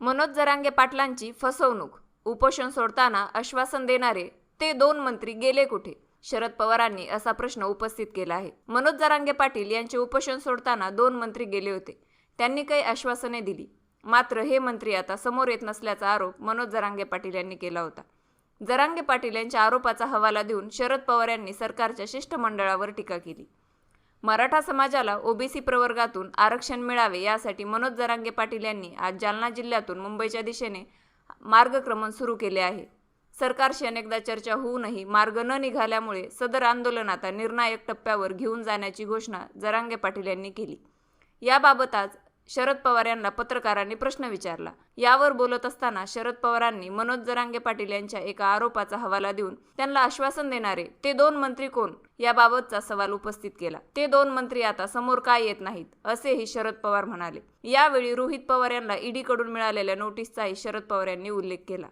मनोज जरांगे पाटलांची फसवणूक उपोषण सोडताना आश्वासन देणारे ते दोन मंत्री गेले कुठे? शरद पवारांनी असा प्रश्न उपस्थित केला आहे. मनोज जरांगे पाटील यांचे उपोषण सोडताना दोन मंत्री गेले होते. त्यांनी काही आश्वासने दिली. मात्र हे मंत्री आता समोर येत नसल्याचा आरोप मनोज जरांगे पाटील यांनी केला होता. जरांगे पाटील यांच्या आरोपाचा हवाला देऊन शरद पवार यांनी सरकारच्या शिष्टमंडळावर टीका केली. मराठा समाजाला ओबीसी प्रवर्गातून आरक्षण मिळावे यासाठी मनोज जरांगे पाटील यांनी आज जालना जिल्ह्यातून मुंबईच्या दिशेने मार्गक्रमण सुरू केले आहे. सरकारशी अनेकदा चर्चा होऊनही मार्ग न निघाल्यामुळे सदर आंदोलन आता निर्णायक टप्प्यावर घेऊन जाण्याची घोषणा जरांगे पाटील यांनी केली. याबाबत आज शरद पवार यांना पत्रकारांनी प्रश्न विचारला. यावर बोलत असताना शरद पवारांनी मनोज जरांगे पाटील यांच्या एका आरोपाचा हवाला देऊन त्यांना आश्वासन देणारे ते दोन मंत्री कोण? याबाबतचा सवाल उपस्थित केला. ते दोन मंत्री आता समोर काय येत नाहीत? असेही शरद पवार म्हणाले. यावेळी रोहित पवार यांना ईडीकडून मिळालेल्या नोटीसचाही शरद पवार यांनी उल्लेख केला.